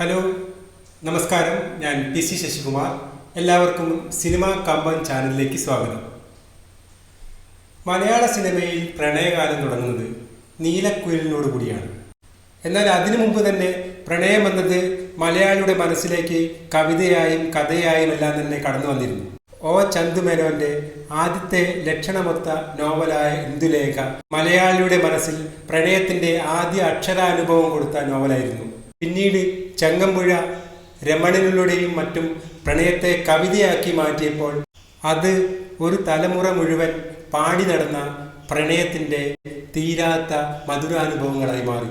Hello നമസ്കാരം. ഞാൻ P C Sasikumar. എല്ലാവർക്കും സിനിമ കമ്പൻ ചാനലിലേക്ക് സ്വാഗതം. മലയാള സിനിമയിൽ പ്രണയകാലം തുടങ്ങുന്നത് നീലക്കുയിലിനോട് കൂടിയാണ്. എന്നാൽ അതിനു മുമ്പ് തന്നെ പ്രണയം എന്നത് മലയാളിയുടെ മനസ്സിലേക്ക് കവിതയായും കഥയായും എല്ലാം തന്നെ കടന്നു വന്നിരുന്നു. ഒ. ചന്തുമേനോന്റെ ആദ്യത്തെ ലക്ഷണമൊത്ത നോവലായ ഇന്ദുലേഖ മലയാളിയുടെ മനസ്സിൽ പ്രണയത്തിന്റെ ആദ്യ അക്ഷരാനുഭവം കൊടുത്ത നോവലായിരുന്നു. പിന്നീട് ചങ്ങമ്പുഴ രമണനിലൂടെയും മറ്റും പ്രണയത്തെ കവിതയാക്കി മാറ്റിയപ്പോൾ അത് ഒരു തലമുറ മുഴുവൻ പാടി നടന്ന പ്രണയത്തിന്റെ തീരാത്ത മധുരാനുഭവങ്ങളായി മാറി.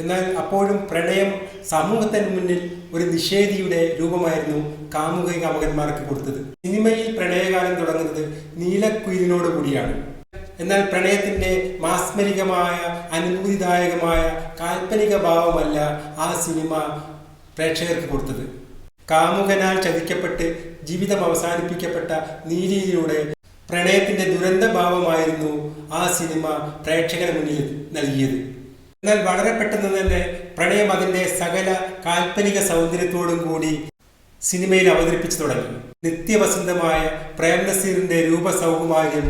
എന്നാൽ അപ്പോഴും പ്രണയം സമൂഹത്തിന് മുന്നിൽ ഒരു നിഷേധിയുടെ രൂപമായിരുന്നു കാമുക കാമുകന്മാർക്ക് കൊടുത്തത്. സിനിമയിൽ പ്രണയകാലം തുടങ്ങുന്നത് നീലക്കുയിലിനോട് കൂടിയാണ്. എന്നാൽ പ്രണയത്തിന്റെ മാസ്മരികമായ അനുഭൂതിദായകമായ കാൽപ്പനിക ഭാവമല്ല ആ സിനിമ പ്രേക്ഷകർക്ക് കൊടുത്തത്. കാമുകനാൽ ചതിക്കപ്പെട്ട് ജീവിതം അവസാനിപ്പിക്കപ്പെട്ട നീലിയിലൂടെ പ്രണയത്തിന്റെ ദുരന്ത ഭാവമായിരുന്നു ആ സിനിമ പ്രേക്ഷകന് മുന്നിൽ നൽകിയത്. എന്നാൽ വളരെ പെട്ടെന്ന് തന്നെ പ്രണയം അതിന്റെ സകല കാൽപ്പനിക സൗന്ദര്യത്തോടും കൂടി സിനിമയിൽ അവതരിപ്പിച്ചു തുടങ്ങി. നിത്യവസന്തമായ പ്രേംനസീറിന്റെ രൂപസൗകുമാര്യം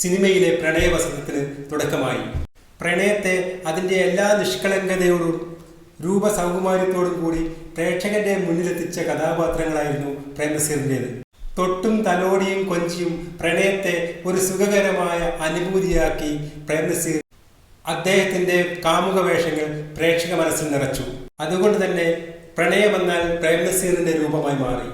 സിനിമയിലെ പ്രണയവസന്തത്തിന് തുടക്കമായി. പ്രണയത്തെ അതിന്റെ എല്ലാ നിഷ്കളങ്കതയോടും രൂപസൗകുമാര്യത്തോടും കൂടി പ്രേക്ഷകന്റെ മുന്നിലെത്തിച്ച കഥാപാത്രങ്ങളായിരുന്നു പ്രേം നസീറിന്റെത് തൊട്ടും തലോടിയും കൊഞ്ചിയും പ്രണയത്തെ ഒരു സുഖകരമായ അനുഭൂതിയാക്കി പ്രേമസീർ അദ്ദേഹത്തിന്റെ കാമുക വേഷങ്ങൾ പ്രേക്ഷക മനസ്സിൽ നിറച്ചു. അതുകൊണ്ട് തന്നെ പ്രണയം എന്നാൽ പ്രേംനസീറിന്റെ രൂപമായി മാറി.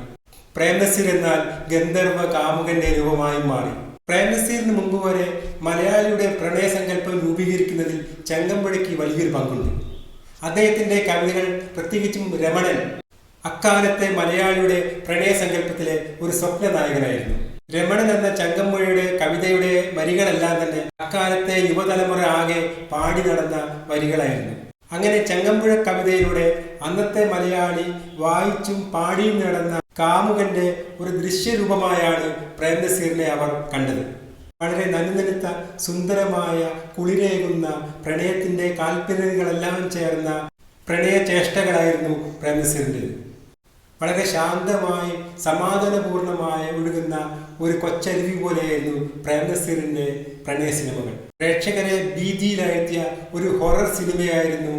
പ്രേംനസീർ എന്നാൽ ഗന്ധർവ കാമുകന്റെ രൂപമായി മാറി. പ്രേം നസീറിന് മുമ്പ് വരെ മലയാളിയുടെ പ്രണയസങ്കല്പം രൂപീകരിക്കുന്നതിൽ ചങ്ങമ്പുഴയ്ക്ക് വലിയൊരു പങ്കുണ്ട്. അദ്ദേഹത്തിന്റെ കവിതകൾ പ്രത്യേകിച്ചും രമണൻ അക്കാലത്തെ മലയാളിയുടെ പ്രണയസങ്കല്പത്തിലെ ഒരു സ്വപ്ന നായകനായിരുന്നു രമണൻ എന്ന ചങ്കമ്പുഴയുടെ കവിതയുടെ വരികളെല്ലാം തന്നെ അക്കാലത്തെ യുവതലമുറ ആകെ പാടി നടന്ന വരികളായിരുന്നു. അങ്ങനെ ചങ്ങമ്പുഴ കവിതയിലൂടെ അന്നത്തെ മലയാളി വായിച്ചും പാടിയും നടന്ന കാമുകന്റെ ഒരു ദൃശ്യരൂപമായാണ് പ്രേംനസീറിനെ അവർ കണ്ടത്. വളരെ നനുനനുത്ത സുന്ദരമായ കുളിരേകുന്ന പ്രണയത്തിന്റെ കാൽപ്പനികളെല്ലാം ചേർന്ന പ്രണയചേഷ്ടകളായിരുന്നു പ്രേംനസീറിന്റെത് വളരെ ശാന്തമായി സമാധാനപൂർണമായി ഒഴുകുന്ന ഒരു കൊച്ചരുവി പോലെയായിരുന്നു പ്രേംനസീറിന്റെ പ്രണയ സിനിമകൾ. പ്രേക്ഷകരെ ഭീതിയിലാഴ്ത്തിയ ഒരു ഹൊറർ സിനിമയായിരുന്നു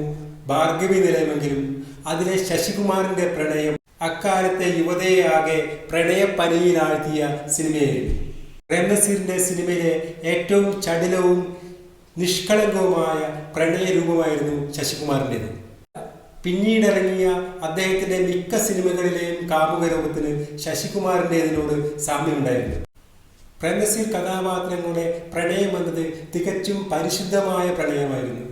ഭാർഗവി നിലയമെങ്കിലും അതിലെ ശശികുമാറിന്റെ പ്രണയം അക്കാലത്തെ യുവതയെ ആകെ പ്രണയപ്പനിയിലാഴ്ത്തിയ സിനിമയിൽ പ്രേംനസീറിന്റെ സിനിമയിലെ ഏറ്റവും ചടിലവും നിഷ്കളങ്കവുമായ പ്രണയരൂപമായിരുന്നു ശശികുമാറിന്റെത് പിന്നീടിറങ്ങിയ അദ്ദേഹത്തിന്റെ മിക്ക സിനിമകളിലെയും കാമുകരൂപത്തിന് ശശികുമാറിന്റെതിനോട് സാമ്യമുണ്ടായിരുന്നു. പ്രേംനസീർ കഥാപാത്രങ്ങളുടെ പ്രണയം എന്നത് തികച്ചും പരിശുദ്ധമായ പ്രണയമായിരുന്നു.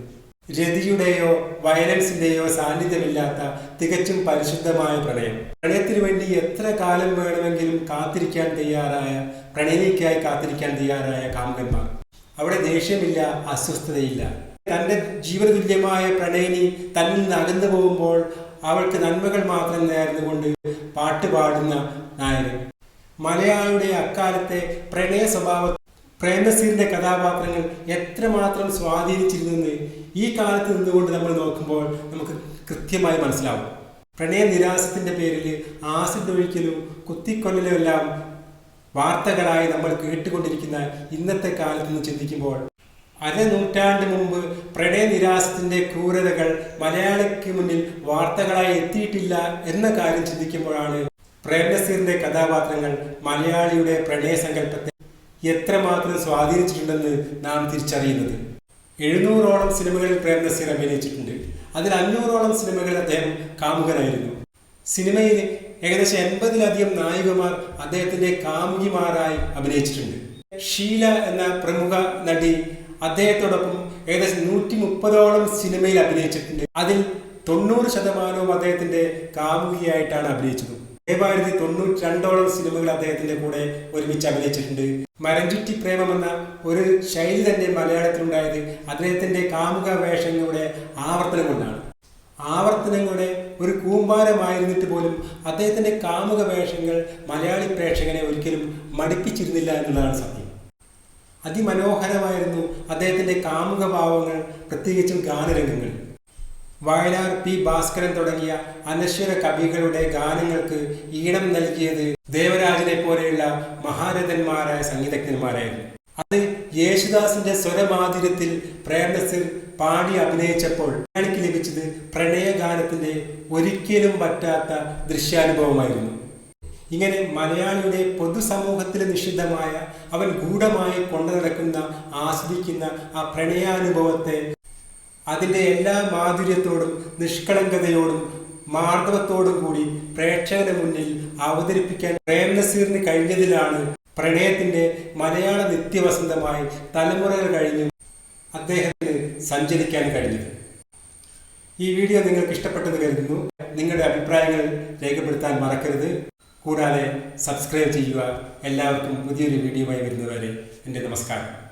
രതിയുടെയോ വയലൻസിന്റെയോ സാന്നിധ്യമില്ലാത്ത തികച്ചും പരിശുദ്ധമായ പ്രണയം. പ്രണയത്തിനു വേണ്ടി എത്ര കാലം വേണമെങ്കിലും കാത്തിരിക്കാൻ തയ്യാറായ പ്രണയിക്കായി കാത്തിരിക്കാൻ തയ്യാറായ കാമുകന്മാർ. അവിടെ ദേഷ്യമില്ല അസ്വസ്ഥതയില്ല. തന്റെ ജീവതുല്യമായ പ്രണയിനി തന്നിൽ നിന്ന് അകന്നു പോകുമ്പോൾ അവൾക്ക് നന്മകൾ മാത്രം നേർന്നുകൊണ്ട് പാട്ട് പാടുന്ന നായകൻ മലയാളിയുടെ അക്കാലത്തെ പ്രണയ സ്വഭാവ പ്രേംനസീറിന്റെ കഥാപാത്രങ്ങൾ എത്രമാത്രം സ്വാധീനിച്ചിരുന്നെന്ന് ഈ കാലത്ത് നിന്നുകൊണ്ട് നമ്മൾ നോക്കുമ്പോൾ നമുക്ക് കൃത്യമായി മനസ്സിലാവും. പ്രണയ നിരാശത്തിന്റെ പേരിൽ ആസിഡ് ഒഴിക്കലും കുത്തിക്കൊല്ലലും എല്ലാം വാർത്തകളായി നമ്മൾ കേട്ടുകൊണ്ടിരിക്കുന്ന ഇന്നത്തെ കാലത്ത് നിന്ന് ചിന്തിക്കുമ്പോൾ അരനൂറ്റാണ്ട് മുമ്പ് പ്രണയ നിരാശത്തിന്റെ ക്രൂരതകൾ മലയാളിക്ക് മുന്നിൽ വാർത്തകളായി എത്തിയിട്ടില്ല എന്ന കാര്യം ചിന്തിക്കുമ്പോഴാണ് പ്രേംനസീറിന്റെ കഥാപാത്രങ്ങൾ മലയാളിയുടെ പ്രണയസങ്കല്പത്തെ എത്രമാത്രം സ്വാധീനിച്ചിട്ടുണ്ടെന്ന് നാം തിരിച്ചറിയുന്നത്. എഴുന്നൂറോളം സിനിമകളിൽ പ്രേംനസീർ അഭിനയിച്ചിട്ടുണ്ട്. അതിൽ അഞ്ഞൂറോളം സിനിമകളിൽ അദ്ദേഹം കാമുകനായിരുന്നു. സിനിമയിൽ ഏകദേശം എൺപതിലധികം നായികമാർ അദ്ദേഹത്തിന്റെ കാമുകിമാരായി അഭിനയിച്ചിട്ടുണ്ട്. ഷീല എന്ന പ്രമുഖ നടി അദ്ദേഹത്തോടൊപ്പം ഏകദേശം നൂറ്റി മുപ്പതോളം സിനിമയിൽ അഭിനയിച്ചിട്ടുണ്ട്. അതിൽ തൊണ്ണൂറ് ശതമാനവും അദ്ദേഹത്തിന്റെ കാമുകിയായിട്ടാണ് അഭിനയിച്ചത്. ദേവാരതി തൊണ്ണൂറ്റി രണ്ടോളം സിനിമകൾ അദ്ദേഹത്തിന്റെ കൂടെ ഒരുമിച്ച് അഭിനയിച്ചിട്ടുണ്ട്. മരഞ്ചുറ്റി പ്രേമം എന്ന ഒരു ശൈലി തന്നെ മലയാളത്തിലുണ്ടായത് അദ്ദേഹത്തിന്റെ കാമുക വേഷങ്ങളുടെ ആവർത്തനം കൊണ്ടാണ്. ആവർത്തനങ്ങളുടെ ഒരു കൂമ്പാരമായിരുന്നിട്ട് പോലും അദ്ദേഹത്തിന്റെ കാമുക വേഷങ്ങൾ മലയാളി പ്രേക്ഷകനെ ഒരിക്കലും മടിപ്പിച്ചിരുന്നില്ല എന്നുള്ളതാണ് സത്യം. അതിമനോഹരമായിരുന്നു അദ്ദേഹത്തിന്റെ കാമുക ഭാവങ്ങൾ പ്രത്യേകിച്ചും ഗാനരംഗങ്ങൾ. വയലാർ പി ഭാസ്കരൻ തുടങ്ങിയ അനശ്വര കവികളുടെ ഗാനങ്ങൾക്ക് ഈണം നൽകിയത് ദേവരാജനെ പോലെയുള്ള മഹാരഥന്മാരായ സംഗീതജ്ഞന്മാരായിരുന്നു. അത് യേശുദാസിന്റെ സ്വരമാതിരത്തിൽ പ്രേംനസീർ പാടി അഭിനയിച്ചപ്പോൾ എനിക്ക് ലഭിച്ചത് പ്രണയഗാനത്തിന്റെ ഒരിക്കലും പറ്റാത്ത ദൃശ്യാനുഭവമായിരുന്നു. ഇങ്ങനെ മലയാളിയുടെ പൊതുസമൂഹത്തിൽ നിഷിദ്ധമായ അവൻ ഗൂഢമായി കൊണ്ടു നടക്കുന്ന ആസ്വദിക്കുന്ന ആ പ്രണയാനുഭവത്തെ അതിന്റെ എല്ലാ മാധുര്യത്തോടും നിഷ്കളങ്കതയോടും മാർദ്ദവത്തോടും കൂടി പ്രേക്ഷകന് മുന്നിൽ അവതരിപ്പിക്കാൻ പ്രേംനസീറിന് കഴിഞ്ഞതിലാണ് പ്രണയത്തിന്റെ മലയാള നിത്യവസന്തമായി തലമുറകൾ കഴിഞ്ഞും അദ്ദേഹത്തിന് സഞ്ചരിക്കാൻ കഴിഞ്ഞത്. ഈ വീഡിയോ നിങ്ങൾക്ക് ഇഷ്ടപ്പെട്ടെന്ന് കരുതുന്നു. നിങ്ങളുടെ അഭിപ്രായങ്ങൾ രേഖപ്പെടുത്താൻ മറക്കരുത്. കൂടാതെ സബ്സ്ക്രൈബ് ചെയ്യുക. എല്ലാവർക്കും പുതിയൊരു വീഡിയോ വീഡിയോയുമായി വരുന്നവരെ എന്റെ നമസ്കാരം.